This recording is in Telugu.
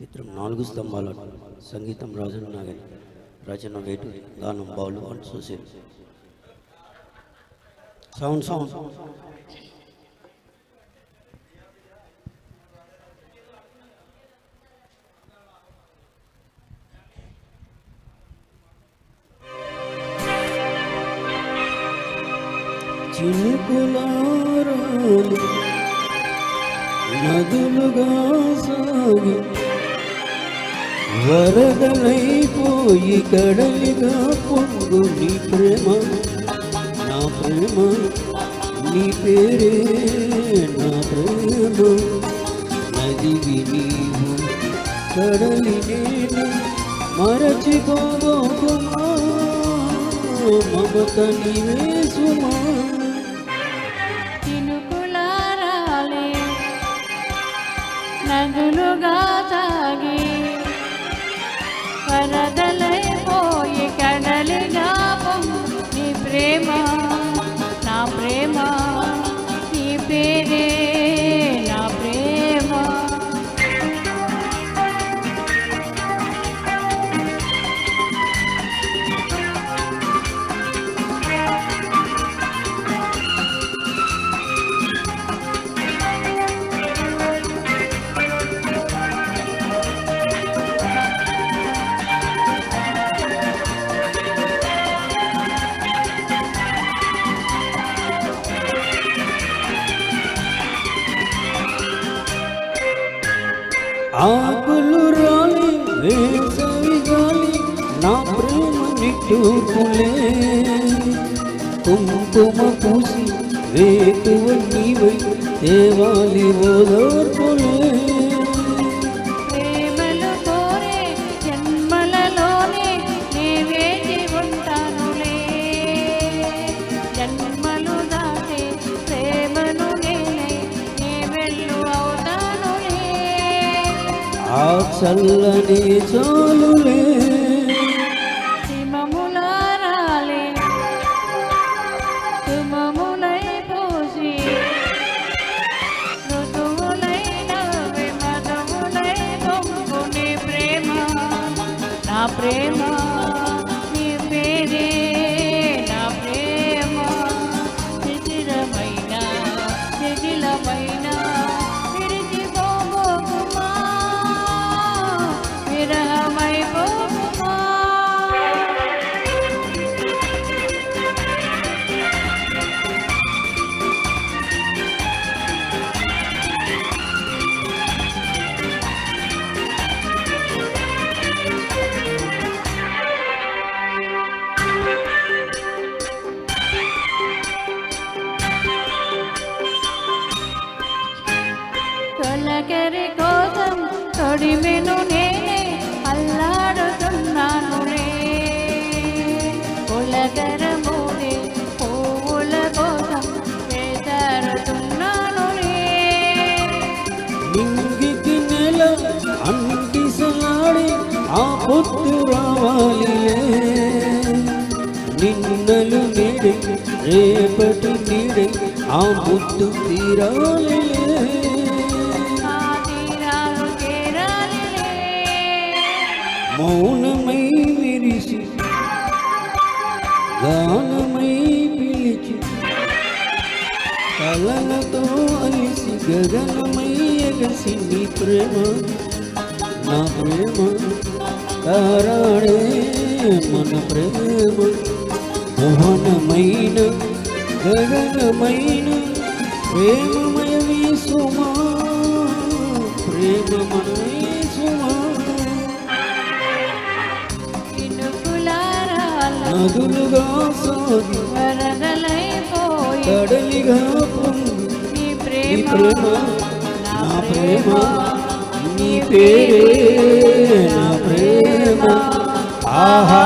చిత్రం నాలుగు స్తంభాలు సంగీతం రాజన్ నాగరి రచన వేటు గానం Balu and Sushil. Sound sound. చినుకులారాలు నదులుగా సాగి. వరదలైపోయి కడలిగా పొంగు నీ ప్రేమ నా ప్రేమ నీ పేరే నా ప్రేమ. నదివి నీవు కడలి నేను మరచిపోబోకుమా మమత నీవే సుమా. ఆకులు రాలి వేసవి గాలి నా ప్రేమ నిట్టూపులే. కుంకుమ పూసి వేతువ నీవై దేవాలి ఓదోర్పులే. ఆ చల్లని చాలులే. ప్రేమ నా ప్రేమ నీ పేరే నా ప్రేమ శిథిరమైన శిథిలమైన తొడిమెను నేనే అల్లాడుతున్నానులే పులకరములే పువ్వుల కోసం వేటాడుతున్నానులే నింగికి నెల అంటిసలాడి ఆ పొత్తు రావాలిలే నిన్నలు నీడే రేపటి నీడే ఆ ముద్దు తీరాలిలే మౌనమై విరిసి గానమై పిలిచి కలలతో అలిసి గగనమై ఎగసి నీ ప్రేమ నా ప్రేమ తారాడే మన ప్రేమ. మౌనమైన గగనమైన ప్రేమమయ సుమా ప్రేమమయ సుమా. నదులుగా సాగి కడలిగా పొంగు ప్రేమ ప్రేమ నా ప్రేమ నీ పేరే నా ప్రేమ. ఆహా